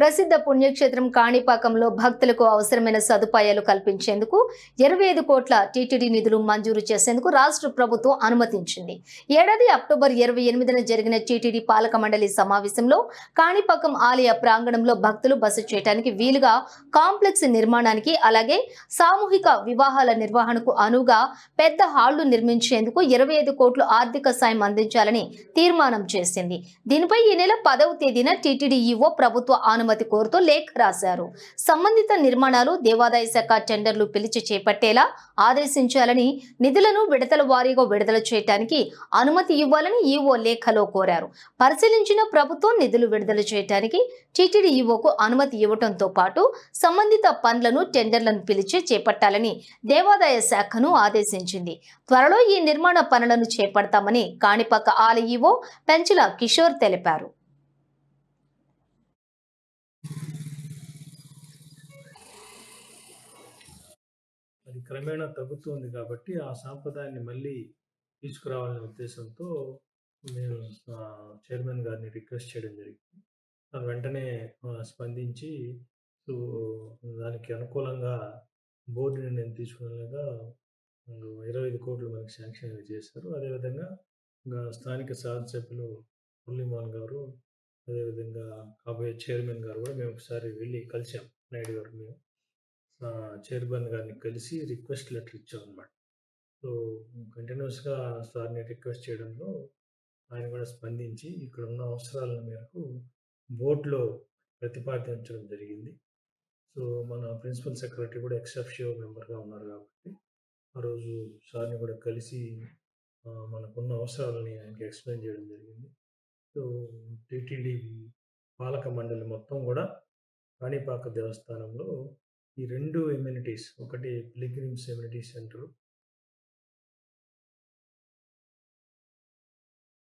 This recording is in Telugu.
ప్రసిద్ధ పుణ్యక్షేత్రం కాణిపాకంలో భక్తులకు అవసరమైన సదుపాయాలు కల్పించేందుకు ఇరవై ఐదు కోట్ల టీటీడీ నిధులు మంజూరు చేసేందుకు రాష్ట్ర ప్రభుత్వం అనుమతించింది. ఏడాది అక్టోబర్ ఇరవై ఎనిమిదిన జరిగిన టీటీడీ పాలక మండలి సమావేశంలో కాణిపాకం ఆలయ ప్రాంగణంలో భక్తులు బస చేయడానికి వీలుగా కాంప్లెక్స్ నిర్మాణానికి అలాగే సామూహిక వివాహాల నిర్వహణకు అనువుగా పెద్ద హాళ్ళు నిర్మించేందుకు ఇరవై ఐదు కోట్లు ఆర్థిక సాయం అందించాలని తీర్మానం చేసింది. దీనిపై ఈ నెల పదవ తేదీన టీటీడీ ఈవో ప్రభుత్వ అనుమతి కోరుతూ లేఖ రాశారు. సంబంధిత నిర్మాణాలు దేవాదాయ శాఖ టెండర్లు పిలిచి చేపట్టేలా ఆదేశించాలని నిధులను విడతల వారీగా విడుదల చేయడానికి అనుమతి ఇవ్వాలని ఈవో లేఖలో కోరారు. పరిశీలించిన ప్రభుత్వం నిధులు విడుదల చేయడానికి టీటీడీ ఈవోకు అనుమతి ఇవ్వడంతో పాటు సంబంధిత పనులను టెండర్లను పిలిచి చేపట్టాలని దేవాదాయ శాఖను ఆదేశించింది. త్వరలో ఈ నిర్మాణ పనులను చేపడతామని కాణిపాక ఆలయ ఈవో పెంచుల కిషోర్ తెలిపారు. అది క్రమేణా తగ్గుతుంది కాబట్టి ఆ సాంప్రదాయాన్ని మళ్ళీ తీసుకురావాలనే ఉద్దేశంతో నేను చైర్మన్ గారిని రిక్వెస్ట్ చేయడం జరిగింది. తను వెంటనే స్పందించి సో, దానికి అనుకూలంగా బోర్డుని నిర్ణయం తీసుకునేలాగా ఇరవై ఐదు కోట్లు మనకి శాంక్షన్ చేశారు. అదేవిధంగా స్థానిక స్థానిక శాసనసభ్యులు మురళీమోహన్ గారు, అదేవిధంగా కాబోయే చైర్మన్ గారు కూడా మేము ఒకసారి వెళ్ళి కలిసాం. నాయుడు గారు మేము. చైర్మన్ గారిని కలిసి రిక్వెస్ట్ లెటర్ ఇచ్చాం అనమాట సో, కంటిన్యూస్గా సార్‌ని రిక్వెస్ట్ చేయడంలో ఆయన కూడా స్పందించి ఇక్కడ ఉన్న అవసరాల మేరకు బోర్డులో ప్రతిపాదించడం జరిగింది. సో, మన ప్రిన్సిపల్ సెక్రటరీ కూడా ఎక్సెప్షియో మెంబర్‌గా ఉన్నారు కాబట్టి, ఆ రోజు సార్‌ని కూడా కలిసి మనకున్న అవసరాలని ఆయనకి ఎక్స్‌ప్లెయిన్ చేయడం జరిగింది. సో, టీటీడీ పాలక మండలి మొత్తం కూడా కాణిపాక దేవస్థానంలో ఈ రెండు ఎమ్యూనిటీస్ ఒకటి పిల్గ్రిమ్స్ ఎమ్యూనిటీ సెంటర్